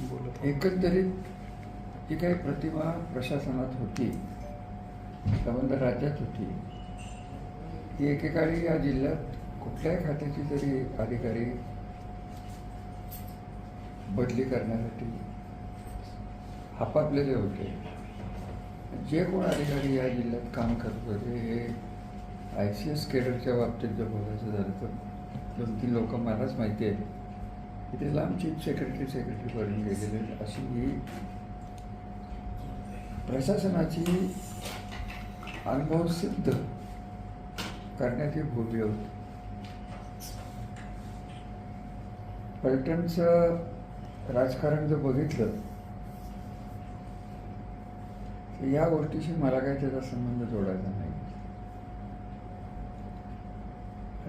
एकंदरीत जी काही प्रतिमा प्रशासनात होती संबंध राज्यात होती ती एकेकाळी या जिल्ह्यात कुठल्याही खात्याची जरी अधिकारी बदली करण्यासाठी हापापलेले होते. जे कोण अधिकारी या जिल्ह्यात काम करत होते हे आय सी एस केडरच्या बाबतीत जर बोलायचं झालं तर दोन तीन लोक मलाच माहिती आहे इथे लांब चीफ सेक्रेटरी सेक्रेटरीपर्यंत गेलेले अशी ही प्रशासनाची अनुभव सिद्ध करण्याची भूमी होती. पलटणचं राजकारण जर बघितलं तर या गोष्टीशी मला काही त्याचा संबंध जोडायचा नाही.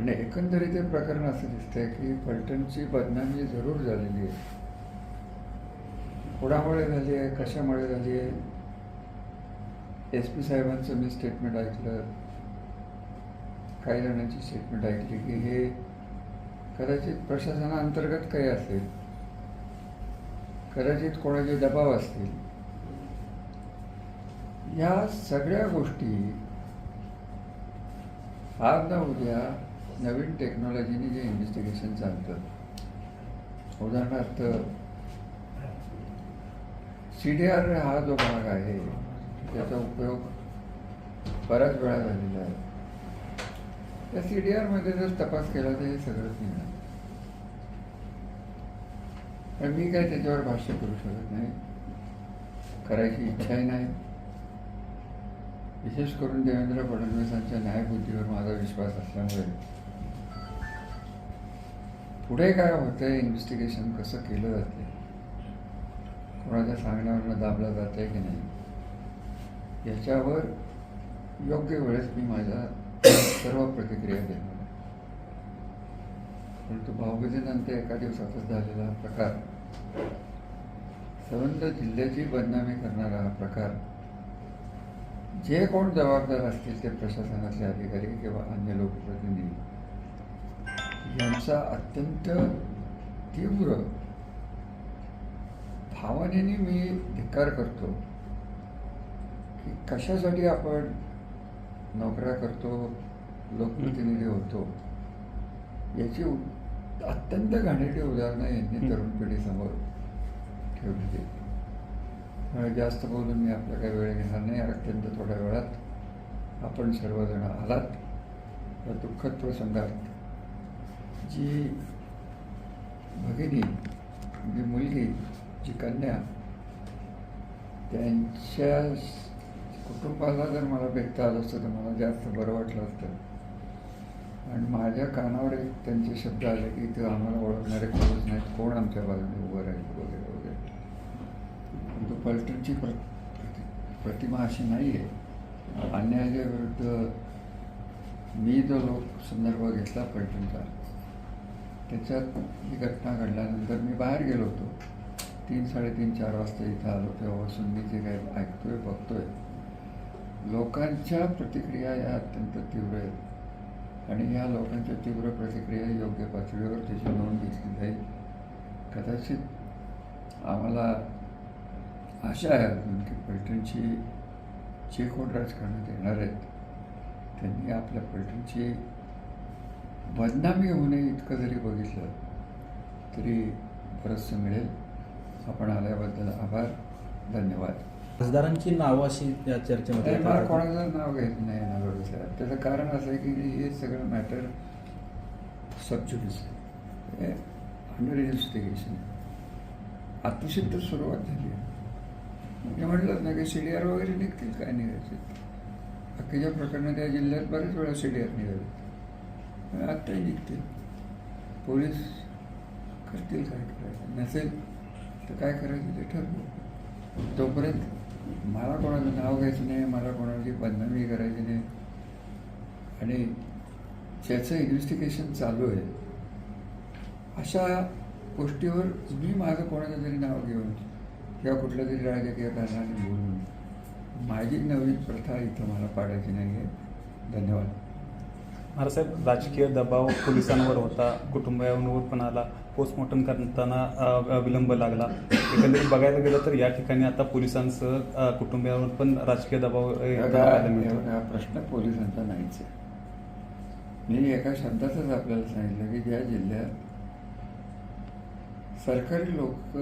आणि एकंदरीत हे प्रकरण असं दिसतंय की फलटणची बदनामी जरूर झालेली आहे. कोणामुळे झाली आहे? कशामुळे झाली आहे? एस पी साहेबांचं मी स्टेटमेंट ऐकलं. काही जणांची स्टेटमेंट ऐकली की हे कदाचित प्रशासनाअंतर्गत काही असेल. कदाचित कोणाचे दबाव असतील. या सगळ्या गोष्टी आज ना उद्या नवीन टेक्नॉलॉजीने जे इन्व्हेस्टिगेशन चालतं. उदाहरणार्थ सी डी आर हा जो भाग आहे त्याचा उपयोग बऱ्याच वेळा झालेला आहे. त्या सी डी आरमध्ये जर तपास केला तर हे सगळंच निघणार. पण मी काय त्याच्यावर भाष्य करू शकत नाही. करायची इच्छाही नाही. विशेष करून देवेंद्र फडणवीसांच्या न्यायबुद्धीवर माझा विश्वास असल्यामुळे. पुढे काय होतंय? इन्व्हेस्टिगेशन कसं केलं जाते कोणाच्या सांगण्यावरनं दाबलं जाते की नाही? याच्यावर योग्य वेळेस मी माझ्या सर्व प्रतिक्रिया देणार परंतु भाऊबीजेनंतर एका दिवसातच झालेला हा प्रकार. संबंध जिल्ह्याची बदनामी करणारा हा प्रकार. जे कोण जबाबदार असतील ते प्रशासनातले अधिकारी किंवा अन्य लोकप्रतिनिधी. यांचा अत्यंत तीव्र भावनेने मी धिक्कार करतो की कशासाठी आपण नोकऱ्या करतो लोकप्रतिनिधी होतो याची अत्यंत घाणेरडी उदाहरणं यांनी तरुण पिढीसमोर ठेवली त्यामुळे जास्त बोलून मी आपला काही वेळ घेणार नाही. अत्यंत थोड्या वेळात आपण सर्वजण आलात. या दुःखद प्रसंगात जी भगिनी जी मुलगी जी कन्या त्यांच्या कुटुंबाला जर मला भेटता आलं असतं तर मला जास्त बरं वाटलं असतं. आणि माझ्या कानावर एक त्यांचे शब्द आले की ते आम्हाला ओळखणारे कोणच नाहीत. कोण आमच्या बाजूने उभं राहील वगैरे वगैरे. परंतु पलटणची प्र प्रतिमा अशी नाही आहे अन्यायाच्या विरुद्ध मी जो लोक संदर्भ घेतला पलटणचा त्याच्यात ही घटना घडल्यानंतर मी बाहेर गेलो होतो. तीन साडेतीन चार वाजता इथं आलो तेव्हापासून मी जे काही ऐकतोय बघतोय. लोकांच्या प्रतिक्रिया या अत्यंत तीव्र आहेत. आणि या लोकांच्या तीव्र प्रतिक्रिया योग्य पातळीवर त्याची नोंद घेतली जाईल. कदाचित आम्हाला आशा आहे अजून की पलटणची जे कोण राजकारणात येणार आहेत. त्यांनी आपल्या पलटणची बदनामी होऊ नये इतकं जरी बघितलं तरी बरंचसं मिळेल. आपण आल्याबद्दल आभार. धन्यवाद. खासदारांची नावं अशी या चर्चेमध्ये मला. कोणाचं नाव घ्यायचं नाही येणार साहेब त्याचं कारण असं आहे की हे सगळं मॅटर सबज्युडिस आहे अंडर इन्व्हेस्टिगेशन आहे. आत्मसिद्ध सुरुवात झाली आहे. मी म्हटलंच ना की सी डी आर वगैरे निघतील काय निघायचे. बाकीच्या प्रकरणात या जिल्ह्यात बरेच वेळा सी डी आर निघाले. आत्ताही निघतील पोलीस करतील काय करायचं? नसेल तर काय करायचं? ते ठरवू. तोपर्यंत मला कोणाचं नाव घ्यायचं नाही मला कोणाची बदनामी करायची नाही. आणि ज्याचं इन्व्हेस्टिगेशन चालू आहे अशा गोष्टीवर मी माझं कोणाचं तरी नाव घेऊन किंवा कुठल्या तरी राजकीय कारणाने बोलून माझी नवीन प्रथा इथं मला पाडायची नाही आहे धन्यवाद. महाराजसाहेब राजकीय दबाव पोलिसांवर होता कुटुंबियांवर पण आला पोस्टमॉर्टम करताना विलंब लागला. एकंदरीत बघायला गेलं तर या ठिकाणी आता पोलिसांसह अ, कुटुंबियांवर पण राजकीय दबाव प्रश्न पोलिसांचा नाहीच आहे. मी एका शब्दातच आपल्याला सांगितलं की ज्या जिल्ह्यात सरकारी लोक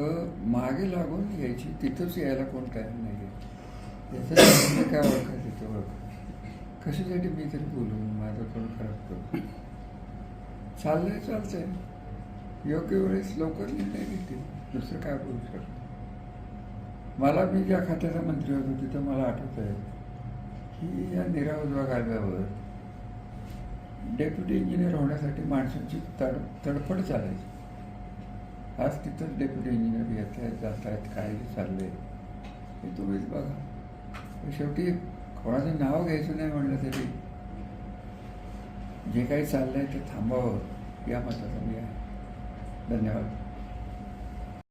मागे लागून यायची तिथंच यायला कोण तयार नाही आहे याचं काय ओळखा तिथं ओळख. कशासाठी मी तरी बोलू? माझं कोण खराब करू चाललंय चालतंय. योग्य वेळेस लवकर निर्णय घेतील. दुसरं काय बोलू शकतो? मला मी ज्या खात्याचा मंत्री होतो तिथं मला आठवत आहे की या निरावजवा कायद्यावर डेप्युटी इंजिनियर होण्यासाठी माणसांची तड तडफड चालायची. आज तिथंच डेप्युटी इंजिनियर येत आहेत जात आहेत काय चाललंय हे तुम्हीच बघा. शेवटी कोणाचं नाव घ्यायचं नाही म्हणलं तरी जे काही चाललंय ते थांबावं या मताचा मी आहे धन्यवाद.